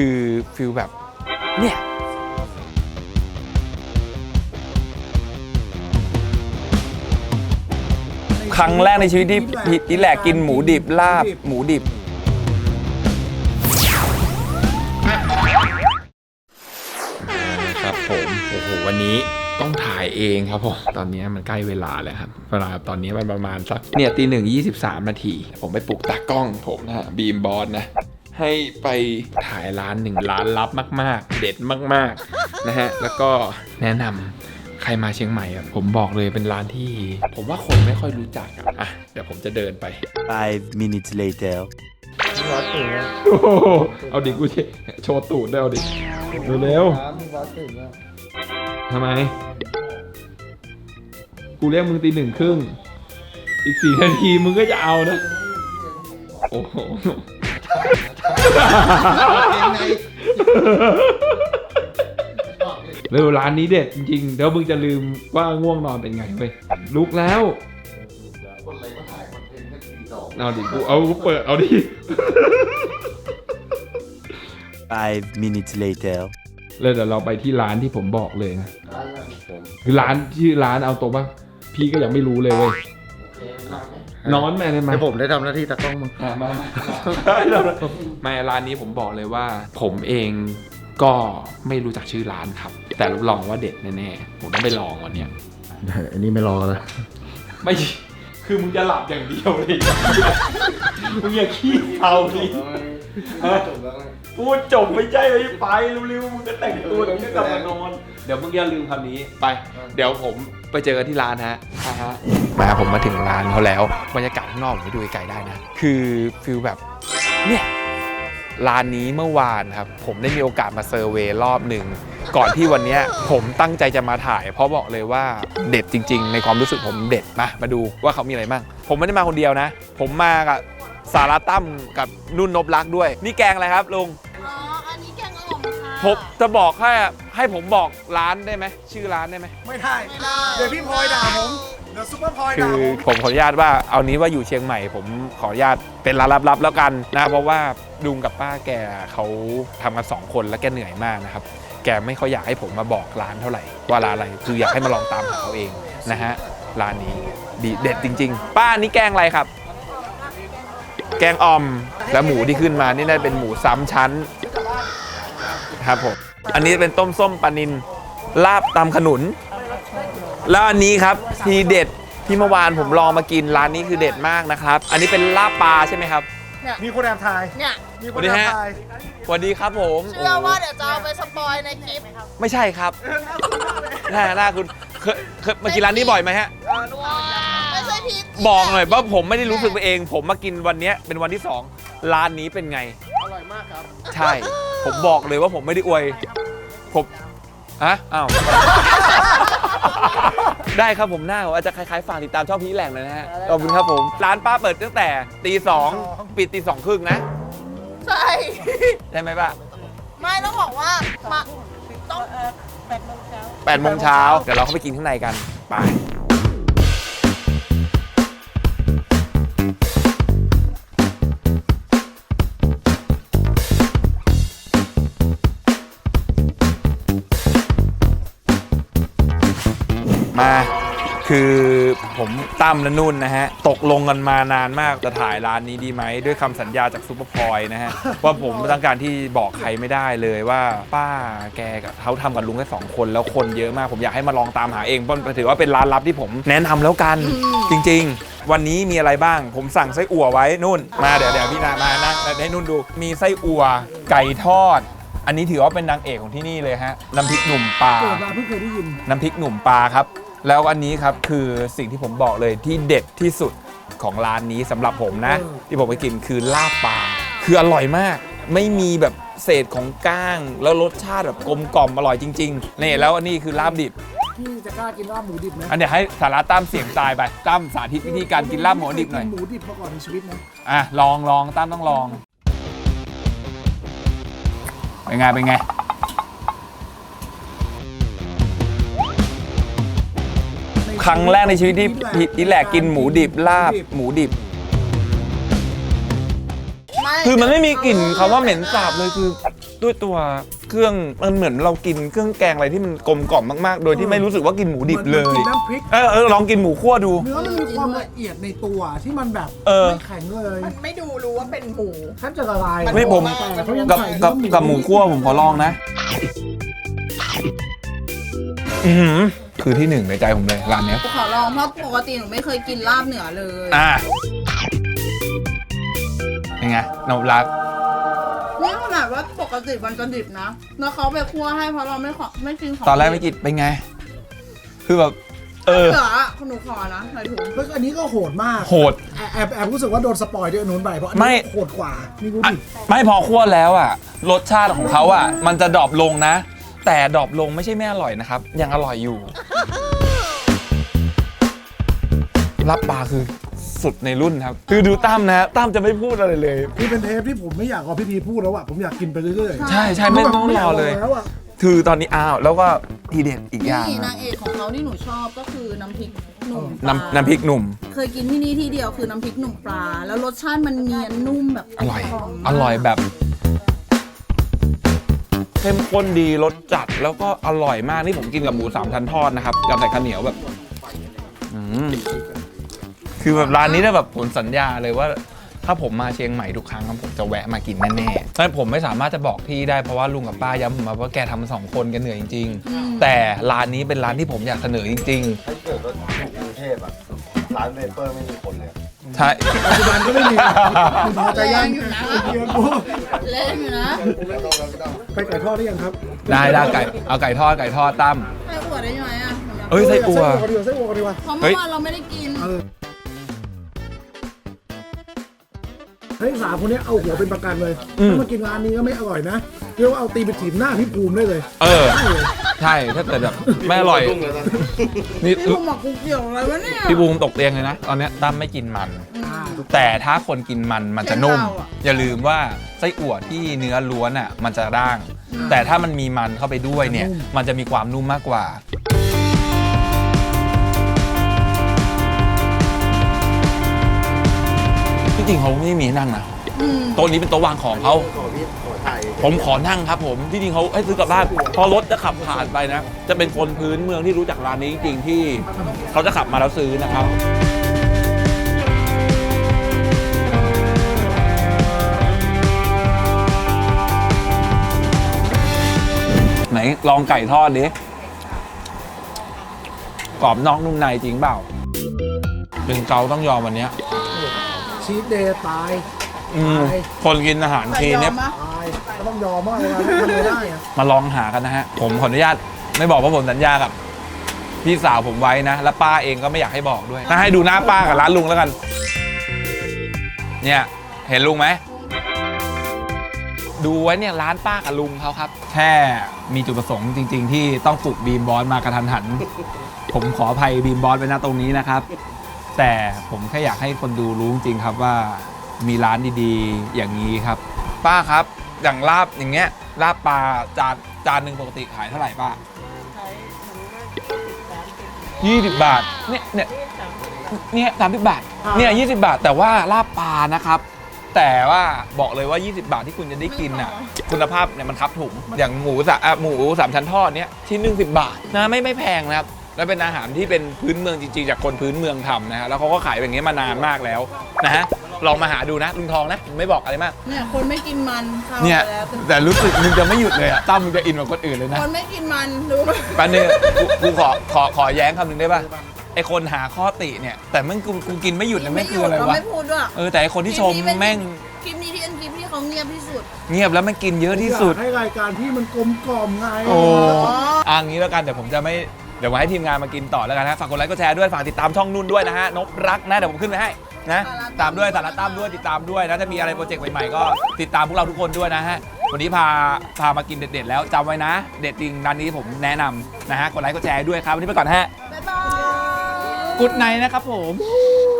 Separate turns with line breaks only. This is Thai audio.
คือฟิลแบบเนี่ยครั้งแรกในชีวิตที่ผิดนี่แหละกินหมูดิบลาบหมูดิบ ครับผมโอ้โหวันนี้ต้องถ่ายเองครับผมตอนนี้มันใกล้เวลาแล้วครับเวลาตอนนี้มันประมาณสักเนี่ยตีหนึ่งยี่สิบสามนาที ผมไปปลุกตากล้องผมนะฮะบีมบอสนะ ให้ไปถ่ายร้านหนึ่งร้านลับมาก ๆ เด็ดมากๆนะฮะแล้วก็แนะนำใครมาเชียงใหม่อะผมบอกเลยเป็นร้านที่ ผมว่าคนไม่ค่อยรู้จักอะอะเดี๋ยวผมจะเดินไป
Five minutes later.
โอ้โหเอาดิกูโชว์ตูดได้เอาดิเร็วๆทำไม กูเรียกมึงตีหนึ่งครึ่งอีกสี่นาทีมึงก็จะเอานะ โอ้โห เร็วร้านนี้เด็ดจริงๆเดี๋ยวมึงจะลืมว่าง่วงนอนเป็นไงเว้ยลุกแล้วเอาดิกูเอากูเปิดเอาดิ
Five minutes later.
เลยเดี๋ยวเราไปที่ร้านที่ผมบอกเลยนะคือร้านชื่อร้านเอาตรงป่ะพี่ก็ยังไม่รู้เลยเว้ย นอนแม่ได้ไหม
ให้ผมได้ทำหน้าที่ตากล้องมึง
อะมาไม่ร้านนี้ผมบอกเลยว่า ผมเองก็ไม่รู้จักชื่อร้านครับ แต่รับรองว่าเด็ดแน่ๆผมต้องไปลองวันเนี้ย
อันนี้ไม่รอแล้ว
ไม่ คือมึงจะหลับอย่างเดียวเลย มึงอย่าขี้เอาดิพูดจบไม่ใช่ไม่ไปเร็วๆ มึงก็แต่งตัวเดี๋ยวจะกลับมานอน เดี๋ยวมึงอย่าลืมคำนี้ไป เดี๋ยวผมไปเจอกันที่ร้านฮะมาผมมาถึงร้านเขาแล้วบรรยากาศข้างนอกผมไปดูไกลๆได้นะ คือฟิลแบบเนี่ยร้านนี้เมื่อวานครับ ผมได้มีโอกาสมาเซอร์เวย์รอบหนึ่งก่อนที่วันเนี้ยผมตั้งใจจะมาถ่าย เพราะบอกเลยว่าเด็ดจริง ๆ ในความรู้สึกผมเด็ดมามาดูว่าเขามีอะไรบ้างผมไม่ได้มาคนเดียวนะ ผมมากับสาราตั้มกับนุ่นนบลักษ์ด้วย นี่แกงอะไรครับลุง
อ๋ออันนี้แกงอ่อมค่ะ
ผมจะบอกให้ ให้ผมบอกร้านได้ไหมชื่อร้านได้ไหม
ไม่ได้
ไม่ได้
เดี๋ยวพี่พลอยด่าผม เดี๋ยวซุปเปอร์พลอย
คื
ด่า
อ
ผม
ผมขออนุญาตว่าเอานี้ว่าอยู่เชียงใหม่ ผมขออนุญาตเป็นร้านลับๆแล้วกันนะเพราะว่าลุงกับป้าแกเขาทำกันสองคนแล้วแกเหนื่อยมากนะครับแกไม่ค่อยอยากให้ผมมาบอกร้านเท่าไหร่ว่าร้านอะไรคืออยากให้มาลองตามหาเอาเองนะฮะร้านนี้ดีเด็ดจริง ๆ ป้านี่แกงอะไรครับ แกงอ่อมและหมูที่ขึ้นมานี่น่าจะเป็นหมูซ้ำชั้นครับผม อันนี้เป็นต้มส้มปลานินลาบตำขนุน แล้วอันนี้ครับทีเด็ดที่เมื่อวานผมลองมากินร้านนี้คือเด็ดมากนะครับ อันนี้เป็นลาบปลาใช่ไหมครับ
มีคนแอบถ่าย
เนี่ย
มีคนแอบถ่าย
สวัสดีครับผม
เชื่อว่าเดี๋ยวจะเอาไปสปอยในคลิป
ไม่ใช่ครับหน้าหน้าคุณเคยเคยมากินร้านนี้บ่อยไหมฮะ
ไม่ใช่พีท
บอกหน่อยว่าผมไม่ได้รู้สึกไปเอง ผมมากินวันเนี้ยเป็นวันที่สองร้านนี้เป็นไง
อร่อยมากครับ
ใช่ ผมบอกเลยว่าผมไม่ได้อวย ผมอะอ้าว ได้ครับผมหน้าผมอาจจะคล้ายๆฝากติดตามช่องพีแหล่งเลยนะฮะ ขอบคุณครับผม ร้านป้าเปิดตั้งแต่ตีสองปิดตีสองครึ่งนะ
ใช่
ใช่ไหมป้า
ไม่ต้องบอกว่ามาต้อง
แปดโมงเช้าเดี๋ยวเราเข้าไปกินข้างในกัน ไป ผมตั้มและนุ่นนะฮะ ตกลงกันมานานมากจะถ่ายร้านนี้ดีไหม ด้วยคำสัญญาจากซูเปอร์พอยนะฮะ ว่าผมต้องการที่บอกใครไม่ได้เลยว่า ป้าแกกับเขาทำกับลุงแค่สองคนแล้วคนเยอะมาก ผมอยากให้มาลองตามหาเองเพราะถือว่าเป็นร้านลับที่ผมแนะนำแล้วกันจริง ๆ วันนี้มีอะไรบ้าง ผมสั่งไส้อั่วไว้นุ่น มาเดี๋ยวเดี๋ยวพี่นามานั่งให้นุ่นดูมีไส้อั่วไก่ทอด อันนี้ถือว่าเป็นนางเอกของที่นี่เลยฮะน้ำพริกหนุ่มปลา
เกิดมาเพิ่งเคยได้ยิน
น้ำพริกหนุ่มปลาครับ แล้วอันนี้ครับคือสิ่งที่ผมบอกเลยที่เด็ดที่สุดของร้านนี้สำหรับผมนะ
เออ
ที่ผมไปกินคือลาบปลาคืออร่อยมาก ไม่มีแบบเศษของก้าง แล้วรสชาติแบบกลมกล่อมอร่อยจริงๆนี่แล้วอันนี้คือลาบดิบ
พี่จะกล้ากินลาบหมูดิบไหม
อันเดี๋ยวให้สาระตั้มเสียงตายไปตั้มสาธิตวิธีการกินลาบหมูดิบหน่อย
ไม่เคกิหมูดิบมาก่อนในชีวิตนะ
อะ ลองลองตั้มต้องลอง เป็นไง เป็นไง ครั้งแรกในชีวิตที่ผิดนี่แหละกินหมูดิบลาบหมูดิบ
ไม่
คือมันไม่มีกลิ่นคำว่าเหม็นสาบเลยคือด้วยตัวเครื่องมันเหมือนเรากินเครื่องแกงอะไรที่มันกลมกล่อมมากๆ โดยที่ไม่รู้สึกว่ากินหมูดิบเลย
หมือนกินน้ำพริก
เออเออลองกินหมูคั่วดู
เนื้อมันมีความละเอียดในตัวที่มันแบบ
เออ
ไม่แข็งเลย
มันไม่ดูรู้ว่าเป็นหมู
แทบจะละลาย
ไม่ผม
แต่เขายัง
กับ
ใส่
กับ
เนื้อ
กับหมูคั่วผมขอลองนะ อือหือ คือที่หนึ่งในใจผมเลยร้านเนี้ย
ขอลองเพราะปกติหนูไม่เคยกินลาบเหนือเลย
อะยังไงนบรัก
นี่ขนาดว่าปกติมันจะดิบนะ แล้วเขาไปคั่วให้เพราะเราไม่ขอไม่กินของ
ตอนแรกไม่กินเป็นไง คือแบบ เออ
เหนืออะหนูขอนะใส่ถุง
เฮ้ยอันนี้ก็โหดมาก
โหด
แอบแอบแอบรู้สึกว่าโดนสปอยด้วยอันนู้นไปเพราะอัน
ไม่
นี้โหดกว่านี่กู
อะ
ดิบ
ไม่พอคั่วแล้วอะ รสชาติของเขาอะ มันจะดรอปลงนะ แต่ดรอปลงไม่ใช่ไม่อร่อยนะครับ ยังอร่อยอยู่ รับปลาคือสุดในรุ่นครับ คือดูตั้มนะตั้มจะไม่พูดอะไรเลย
นี่เป็นเทปที่ผมไม่อยากรอพี่พีพูดแล้วอะผมอยากกินไปเรื่อยๆ
ใช่ใช่ไม่ต้องรอเลย
แล้วอะ
คือตอนนี้อ้าวแล้วก็ทีเด็ดอีกอย่าง
นี่
นะ
นางเอกของเขาที่หนูชอบก็คือน้ำพริกหนุ่มปลา
น้ำน้ำพริกหนุ่ม
เคยกินที่นี่ที่เดียวคือน้ำพริกหนุ่มปลา แล้วรสชาติมันเนียนนุ่มแบบ
อร่อย
หม
อ
มาก
ร่อยแบบ เข้มข้นดีรสจัดแล้วก็อร่อยมากนี่ผมกินกับหมูสามชั้นทอดนะครับกับใส่ข้าวเหนียวแบบอืมคือแบบร้านนี้เนี่ยแบบผมสัญญาเลยว่า ถ้าผมมาเชียงใหม่ทุกครั้งผมจะแวะมากินแน่ๆแต่ผมไม่สามารถจะบอกพี่ได้เพราะว่าลุงกับป้าย้ำผมมาว่าแกทำสองคนกันเหนื่อยจริง ๆ แต่ร้านนี้เป็นร้านที่ผมอยากเสนอจริง
ถ้าเกิดว่าอยู่กรุงเทพอะ ร้านเวเปอร์ไม่มีคนเลย
ๆใช่
ปัจจุบันก็ไม่มีคุณพอใจยัง
แรงอยู่นะ
เดี๋ยวกู
เล่นอยู่นะ
ไปไก่ทอดได้ยังครับ
ได้ได้ไก่เอาไก่ทอดไก่ทอดตั้ม
ไส้อั่วได้ไหมอะ
เอ้ยไส้อั่ว
ไส้อั่วกันดีกว่าไส้อั่วกันดีกว่า
เพราะ
เฮ้
เมื่
ย
อวานเราไม่ได้กิน
เออเฮ้ยสามคนนี้เอาหัวเป็นประกันเลย
อืม
ถ้ามากินร้านนี้ก็ไม่อร่อยนะเรียกว่าเอาตีไปถีบหน้าพี่ภูมิได้เลย
เออ
ได้เลย
ใช่ถ้าเกิดแบบไม่อร่อย นี่
พี่ภูมิบอกกูเกี่ยวอะไรวะเนี่ย
พี่บูมตกเตียงเลยนะ ตอนเนี้ยตั้มไม่กินมัน แต่ถ้าคนกินมันมันจะนุ่ม อย่าลืมว่าไส้อั่วที่เนื้อล้วนอะมันจะร่าง แต่ถ้ามันมีมันเข้าไปด้วยเนี่ย มันจะมีความนุ่มมากกว่า ที่จริงเขาไม่มีให้นั่งนะ
อืม
โต๊ะนี้เป็นโต๊ะวางของเขาผมขอนั่งครับผมที่จริงเขาให้ซื้อกลับบ้านพอรถจะขับผ่านไปนะ จะเป็นคนพื้นเมืองที่รู้จักร้านนี้จริงๆที่เขาจะขับมาแล้วซื้อนะครับ ไหนลองไก่ทอดดิกรอบนอกนุ่มในจริงเปล่า เป็นเกาต้องยอมวันเนี้ย
ชีสเดย์ตาย
อืมคนกินอาหารทีเนี่ย
ใครยอมอะ
ตายก็ต้องยอมมากเลยนะทำไม่ได้อะ
มาลองหากันนะฮะ ผมขออนุญาตไม่บอกว่าผมสัญญากับ พี่สาวผมไว้นะ และป้าเองก็ไม่อยากให้บอกด้วยถ้าให้ดูหน้าป้ากับร้านลุงแล้วกัน เนี่ย เห็นลุงไหม ดูไว้เนี่ยร้านป้ากับลุงเขาครับ แค่มีจุดประสงค์จริง ๆ ที่ต้องปลุกบีมบอสมากระทันหัน ผมขออภัยบีมบอสไปนะตรงนี้นะครับ แต่ผมแค่อยากให้คนดูรู้จริงๆครับว่ามีร้านดีๆ อย่างนี้ครับ ป้าครับอย่างลาบอย่างเงี้ยลาบปลาจานจานหนึ่งปกติขายเท่าไหร่ป้ายี่สิบบาทเนี่ยเนี่ยเนี่ยสามสิบบาทเนี่ยยี่สิบาท แต่ว่าลาบปลานะครับ แต่ว่าบอกเลยว่า 20 บาทที่คุณจะได้กินน่ะ คุณภาพเนี่ยมันครับถุงอย่างหมูสะอะหมูสามชั้นทอดเนี่ยชิ้นหนึ่งสิบบาทนะไม่ไม่แพงนะครับ แล้วเป็นอาหารที่เป็นพื้นเมืองจริงๆ จากคนพื้นเมืองทำนะฮะแล้วเขาก็ขายแบบนี้มานานมากแล้วนะฮะลองมาหาดูนะลุงทองนะไม่บอกอะไรมาก
เนี่ยคนไม่กินมันเข้า
เนี่ย
ไปแล้ว
แต่รู้สึกมึงจะไม่หยุดเลยอะตั้มมึงจะอินกว่าคนอื่นเลยนะ
คนไม่กินมันดูไหม
แป๊บนึงกูกูขอขอขอแย้งคำหนึ่งได้ป่ะไอคนหาข้อติเนี่ย แต่มึงกูกูกินไม่หยุดเลยไม่คืออะไร
เรา
วะ
ไม่พูดด้วย
เออแต่ไอคนที่ชมแม่ง
คลิปนี้ที่เป็นคลิปที่เขาเงียบที่สุด
เงียบแล้วมันกินเยอะที่สุด
อยากให้รายการที่มันกลมกล่อมไง
โอ้อ่างี้แล้วกันเดี๋ยวผมจะไม่ เดี๋ยวมาให้ทีมงานมากินต่อแล้วกันนะฝากกดไลค์กดแชร์ด้วยฝากติดตามช่องนุ่นด้วยนะฮะนบรักนะเดี๋ยวผมขึ้นไปให้นะตามด้วยสาระตามด้วยติดตามด้วยนะถ้ามีอะไรโปรเจกต์ใหม่ๆก็ติดตามพวกเราทุกคนด้วยนะฮะวันนี้พาพามากินเด็ดๆ แล้วจำไว้นะ เด็ดจริงร้านนี้ผมแนะนำนะฮะกดไลค์กดแชร์ด้วยครับวันนี้ไปก่อนฮะ
บ๊ายบาย
กุดไนนะครับผม
บ